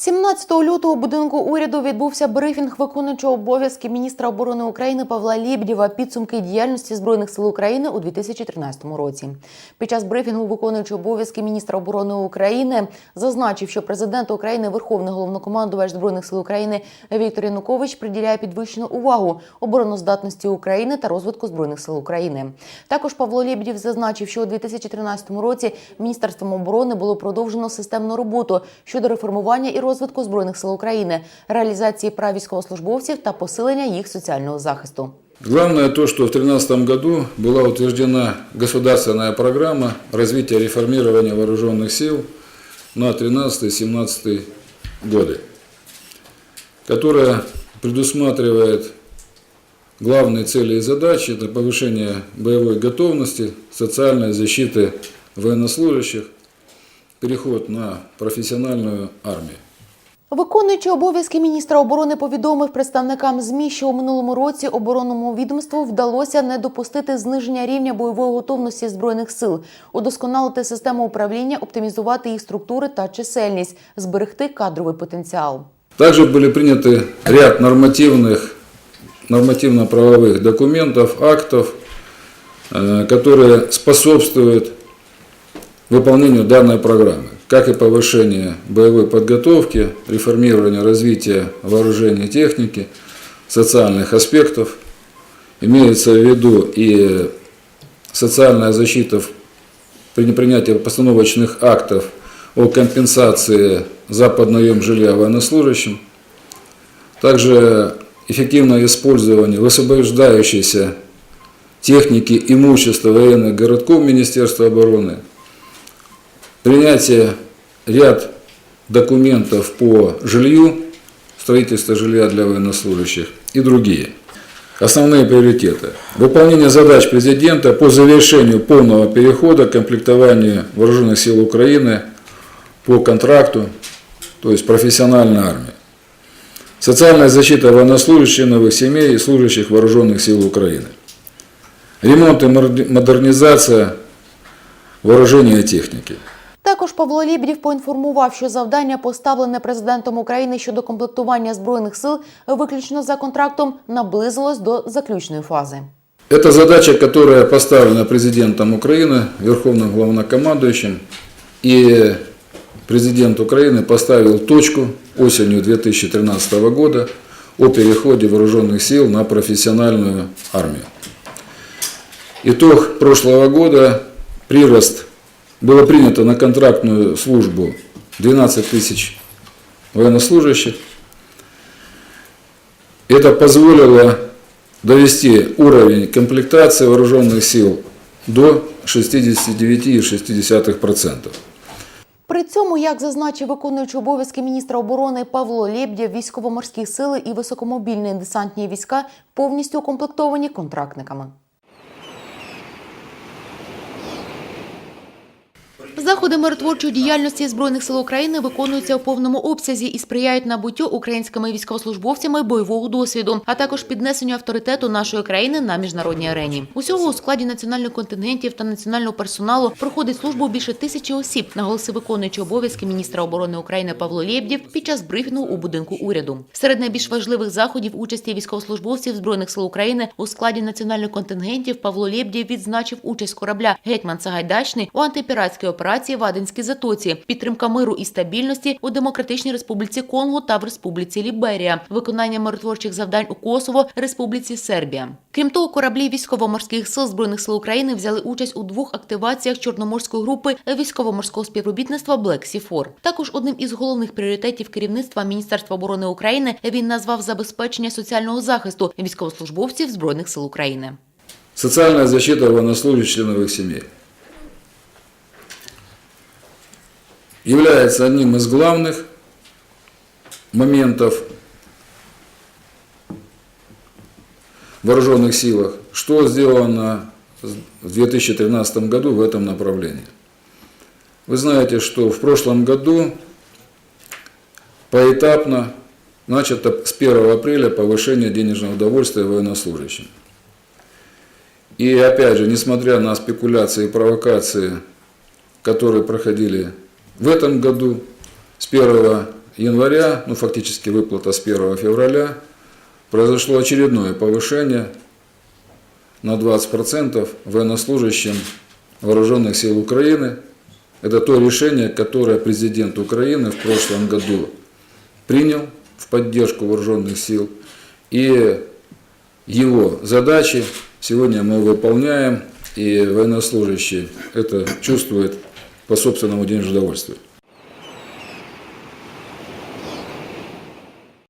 17 лютого у будинку уряду відбувся брифінг виконуючого обов'язки міністра оборони України Павла Лєбдєва підсумки діяльності збройних сил України у 2013 році. Під час брифінгу виконуючий обов'язки міністра оборони України зазначив, що президент України, Верховний головнокомандувач збройних сил України Віктор Янукович приділяє підвищену увагу обороноздатності України та розвитку збройних сил України. Також Павло Лєбдєв зазначив, що у 2013 році міністерством оборони було продовжено системну роботу щодо реформування і розвитку збройних сил України, реалізації прав військовослужбовців та посилення їх соціального захисту. Главное то, что в 2013 году была утверждена государственная программа развития реформирования вооруженных сил на 13-17 годы, которая предусматривает главные цели и задачи – это повышение боевой готовности, социальной защиты военнослужащих, переход на профессиональную армию. Виконуючий обов'язки міністра оборони повідомив представникам ЗМІ, що у минулому році оборонному відомству вдалося не допустити зниження рівня бойової готовності збройних сил, удосконалити систему управління, оптимізувати їх структури та чисельність, зберегти кадровий потенціал. Также были приняты ряд нормативных, нормативно-правовых документов, актов, э, которые способствуют выполнению данной программы, Как и повышение боевой подготовки, реформирование развития вооружений и техники, социальных аспектов. Имеется в виду и социальная защита при принятии постановочных актов о компенсации за поднаем жилья военнослужащим, также эффективное использование высвобождающейся техники имущества военных городков Министерства обороны, принятие ряд документов по жилью, строительство жилья для военнослужащих и другие. Основные приоритеты. Выполнение задач президента по завершению полного перехода к комплектованию вооруженных сил Украины по контракту, то есть профессиональной армии. Социальная защита военнослужащих, новых семей и служащих вооруженных сил Украины. Ремонт и модер- модернизация вооружения и техники. Також Павло Лібдів поінформував, що завдання, поставлене президентом України щодо комплектування збройних сил, виключно за контрактом, наблизилось до заключної фази. Это задача, которая поставлена президентом Украины, верховным главнокомандующим. И президент Украины поставил точку осенью 2013 года о переходе вооруженных сил на профессиональную армию. Итог прошлого года – прирост было принято на контрактную службу 12 тысяч военнослужащих. Это позволило довести уровень комплектации вооруженных сил до 69,6%. При цьому, як зазначив виконуючий обов'язки міністра оборони Павло Лєбдєв, військово-морські сили і високомобільні десантні війська повністю укомплектовані контрактниками. por Заходи миротворчої діяльності збройних сил України виконуються у повному обсязі і сприяють набуттю українськими військовослужбовцями бойового досвіду, а також піднесенню авторитету нашої країни на міжнародній арені. Усього у складі національних контингентів та національного персоналу проходить службу більше тисячі осіб, наголосив виконуючий обов'язки міністра оборони України Павло Лєбдєв під час брифінгу у будинку уряду. Серед найбільш важливих заходів участі військовослужбовців збройних сил України у складі національних контингентів Павло Лєбдєв відзначив участь корабля Гетьман Сагайдачний у антипіратській операції в Аденській затоці, підтримка миру і стабільності у Демократичній Республіці Конго та в Республіці Ліберія, виконання миротворчих завдань у Косово, Республіці Сербія. Крім того, кораблі військово-морських сил збройних сил України взяли участь у двох активаціях чорноморської групи військово-морського співробітництва Black Sea 4 Також одним із головних пріоритетів керівництва Міністерства оборони України він назвав забезпечення соціального захисту військовослужбовців збройних сил України. Социальная защита военнослужащих членов их семей является одним из главных моментов в вооруженных силах. Что сделано в 2013 году в этом направлении? Вы знаете, что в прошлом году поэтапно начато с 1 апреля повышение денежного удовольствия военнослужащим. И опять же, несмотря на спекуляции и провокации, которые проходили в этом году, с 1 января, ну фактически выплата с 1 февраля, произошло очередное повышение на 20% военнослужащим Вооруженных сил Украины. Это то решение, которое президент Украины в прошлом году принял в поддержку вооруженных сил. И его задачи сегодня мы выполняем, и военнослужащие это чувствуют по собственному денежному удовольствия.